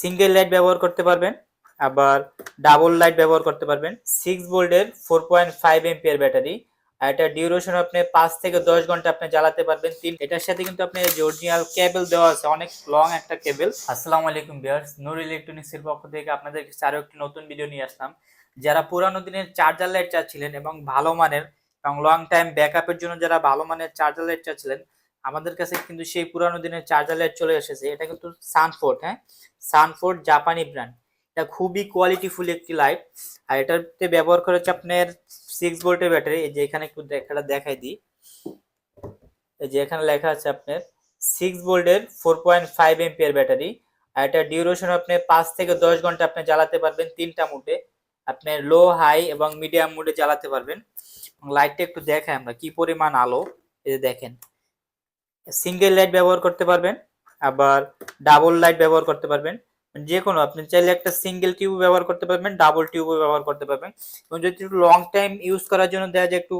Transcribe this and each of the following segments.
Single light ব্যবহার করতে পারবেন, আবার ডাবল লাইট ব্যবহার করতে পারবেন। সিক্স ভোল্টের four point five ampere battery আর এটা ডিউরেশন আপনি পাঁচ থেকে দশ ঘণ্টা আপনি জ্বালাতে পারবেন। তিন এটার সাথে কিন্তু আপনি অরিজিনাল কেবল দেওয়া আছে, অনেক লং একটা কেবল আসসালামু আলাইকুম বিয়ার্স নূর ইলেকট্রনিক্স এর পক্ষ থেকে আপনাদের কাছে আরও একটি নতুন ভিডিও নিয়ে আসলাম। যারা পুরানো দিনের চার্জার লাইট চাচ্ছিলেন এবং ভালো মানের এবং লং টাইম ব্যাকআপের জন্য যারা ভালো মানের চার্জার লাইট চাচ্ছিলেন আমাদের কাছে কিন্তু সেই পুরানো দিনের চার্জার লাইট চলে এসেছে। এটা কিন্তু সানফোর্ড হ্যাঁ? সানফোর্ড জাপানি ব্র্যান্ড এটা খুবই কোয়ালিটিফুল একটি লাইট আর এটাতে ব্যবহার করা হচ্ছে আপনার সিক্স ভোল্টের ব্যাটারি এই যে এখানে একটু দেখাটা দেখাই দিই। এই যে এখানে লেখা আছে আপনার সিক্স ভোল্টের four point five ampere battery আর এটা ডিউরেশন আপনি পাঁচ থেকে দশ ঘণ্টা আপনি জ্বালাতে পারবেন তিনটা মুডে আপনার লো হাই এবং মিডিয়াম মুডে জ্বালাতে পারবেন। লাইটটা একটু দেখাই আমরা, কি পরিমাণ আলো। এই যে দেখেন। সিঙ্গেল লাইট ব্যবহার করতে পারবেন, আবার ডাবল লাইট ব্যবহার করতে পারবেন। যে কোনো আপনি চাইলে একটা সিঙ্গেল টিউব ব্যবহার করতে পারবেন ডাবল টিউবও ব্যবহার করতে পারবেন। এবং যদি একটু লং টাইম ইউজ করার জন্য দেখা যায়, একটু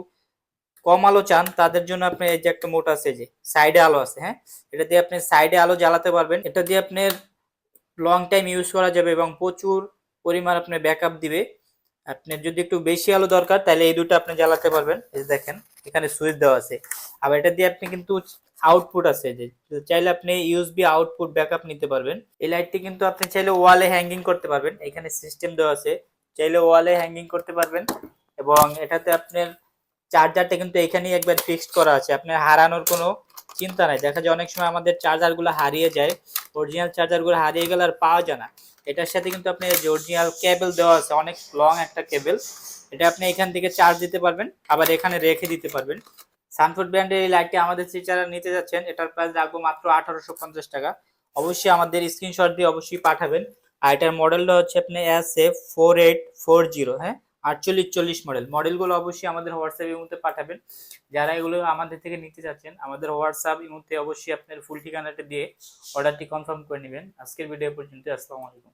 কম আলো চান, তাদের জন্য আপনি এই যে একটা মোট আছে যে সাইডে আলো আছে হ্যাঁ? এটা দিয়ে আপনি সাইডে আলো জ্বালাতে পারবেন। এটা দিয়ে আপনার লং টাইম ইউজ করা যাবে এবং প্রচুর পরিমাণ আপনি ব্যাকআপ দিবে। আপনার যদি একটু বেশি আলো দরকার, তাহলে এই দুটো আপনি জ্বালাতে পারবেন। এই দেখেন এখানে সুইচ দেওয়া আছে। আবার এটা দিয়ে আপনি কিন্তু আউটপুট আছে যে চাইলে আপনি ইউএসবি আউটপুট ব্যাকআপ নিতে পারবেন। এই লাইটটি কিন্তু আপনি চাইলে ওয়ালে হ্যাঙ্গিং করতে পারবেন। এখানে সিস্টেম দেওয়া আছে। চাইলে ওয়ালে হ্যাঙ্গিং করতে পারবেন এবং এটাতে আপনার চার্জারটা কিন্তু এখানেই একবার ফিক্সড করা আছে। আপনার হারানোর কোনো চিন্তা নাই। দেখা যায় অনেক সময় আমাদের চার্জারগুলো হারিয়ে যায় অরিজিনাল চার্জারগুলো হারিয়ে গেলে আর পাওয়া যায় না। এটার সাথে কিন্তু আপনি যে অরিজিনাল কেবল দেওয়া আছে, অনেক লং একটা কেবল এটা আপনি এখান থেকে চার্জ দিতে পারবেন, আবার এখানে রেখে দিতে পারবেন। সানফুড ব্র্যান্ডের এই লাইটটি আমাদের যারা নিতে যাচ্ছেন, এটার প্রাইস রাখব মাত্র আঠারোশো পঞ্চাশ টাকা। অবশ্যই আমাদের স্ক্রিনশট দিয়ে অবশ্যই পাঠাবেন। আর এটার মডেলটা হচ্ছে আপনি S F four eight four zero হ্যাঁ? আটচল্লিশ, চল্লিশ মডেল মডেলগুলো অবশ্যই আমাদের হোয়াটসঅ্যাপ ইমুতে পাঠাবেন। যারা এগুলো আমাদের থেকে নিতে চাচ্ছেন আমাদের হোয়াটসঅ্যাপ ইমুতে অবশ্যই আপনার ফুল ঠিকানাটা দিয়ে অর্ডারটি কনফার্ম করে নেবেন। আজকের ভিডিও পর্যন্ত আসসালামু আলাইকুম।